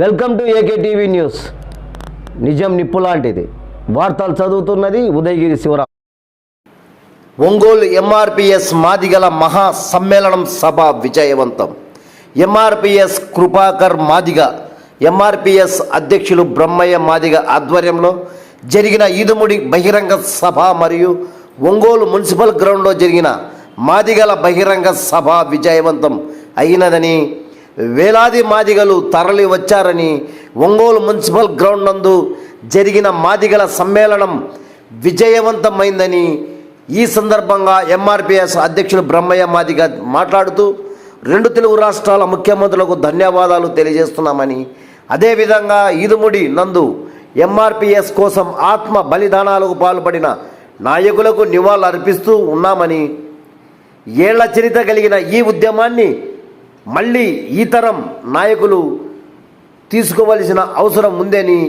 Welcome to AK TV news. నిజం నిప్పు లాంటిది. వార్తలు చదువుతున్నది ఉదయగిరి శివరాం. ఒంగోలు ఎంఆర్పిఎస్ మాదిగల మహా సమ్మేళనం సభ విజయవంతం. ఎంఆర్పిఎస్ కృపాకర్ మాదిగ ఎంఆర్పిఎస్ అధ్యక్షులు బ్రహ్మయ్య మాదిగ ఆధ్వర్యంలో జరిగిన ఈదుముడి బహిరంగ సభ మరియు ఒంగోలు మున్సిపల్ గ్రౌండ్లో జరిగిన మాదిగల బహిరంగ సభ విజయవంతం అయినదని వేలాది మాదిగలు తరలి వచ్చారని ఒంగోలు మున్సిపల్ గ్రౌండ్ నందు జరిగిన మాదిగల సమ్మేళనం విజయవంతమైందని ఈ సందర్భంగా ఎంఆర్పిఎస్ అధ్యక్షులు బ్రహ్మయ్య మాదిగ మాట్లాడుతూ రెండు తెలుగు రాష్ట్రాల ముఖ్యమంత్రులకు ధన్యవాదాలు తెలియజేస్తున్నామని అదేవిధంగా ఈదుముడి నందు ఎంఆర్పిఎస్ కోసం ఆత్మ బలిదానాలకు పాల్పడిన నాయకులకు నివాళులు అర్పిస్తూ ఉన్నామని ఏళ్ళ చరిత్ర కలిగిన ఈ ఉద్యమాన్ని మళ్ళీ ఈ తరం నాయకులు తీసుకోవలసిన అవసరం ఉందని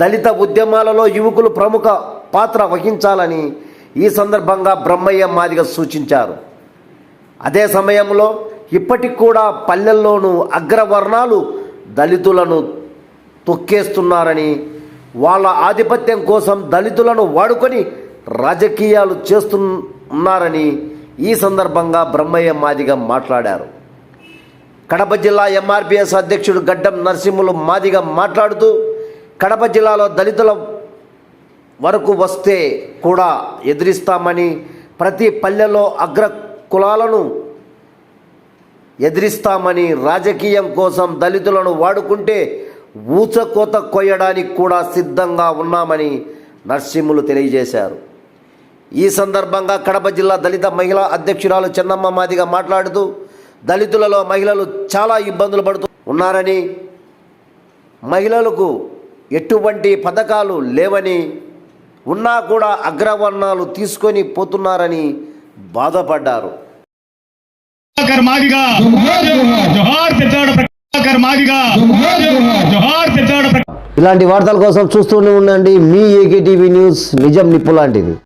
దళిత ఉద్యమాలలో యువకులు ప్రముఖ పాత్ర వహించాలని ఈ సందర్భంగా బ్రహ్మయ్య మాదిగ సూచించారు. అదే సమయంలో ఇప్పటికి కూడా పల్లెల్లోనూ అగ్రవర్ణాలు దళితులను తొక్కేస్తున్నారని వాళ్ళ ఆధిపత్యం కోసం దళితులను వాడుకొని రాజకీయాలు చేస్తున్నారని ఈ సందర్భంగా బ్రహ్మయ్య మాదిగ మాట్లాడారు. కడప జిల్లా ఎంఆర్పిఎస్ అధ్యక్షుడు గడ్డం నరసింహులు మాదిగ మాట్లాడుతూ కడప జిల్లాలో దళితుల వరకు వస్తే కూడా ఎదిరిస్తామని ప్రతి పల్లెలో అగ్ర కులాలను ఎదిరిస్తామని రాజకీయం కోసం దళితులను వాడుకుంటే ఊచకోత కొయ్యడానికి కూడా సిద్ధంగా ఉన్నామని నరసింహులు తెలియజేశారు. ఈ సందర్భంగా కడప జిల్లా దళిత మహిళా అధ్యక్షురాలు చెన్నమ్మ మాదిగా మాట్లాడుతూ దళితులలో మహిళలు చాలా ఇబ్బందులు పడుతూ ఉన్నారని మహిళలకు ఎటువంటి పథకాలు లేవని ఉన్నా కూడా అగ్రవర్ణాలు తీసుకొని పోతున్నారని బాధపడ్డారు. ఇలాంటి వార్తల కోసం చూస్తూనే ఉండండి మీ ఏకే టీవీ న్యూస్ నిజం నిప్పు లాంటిది.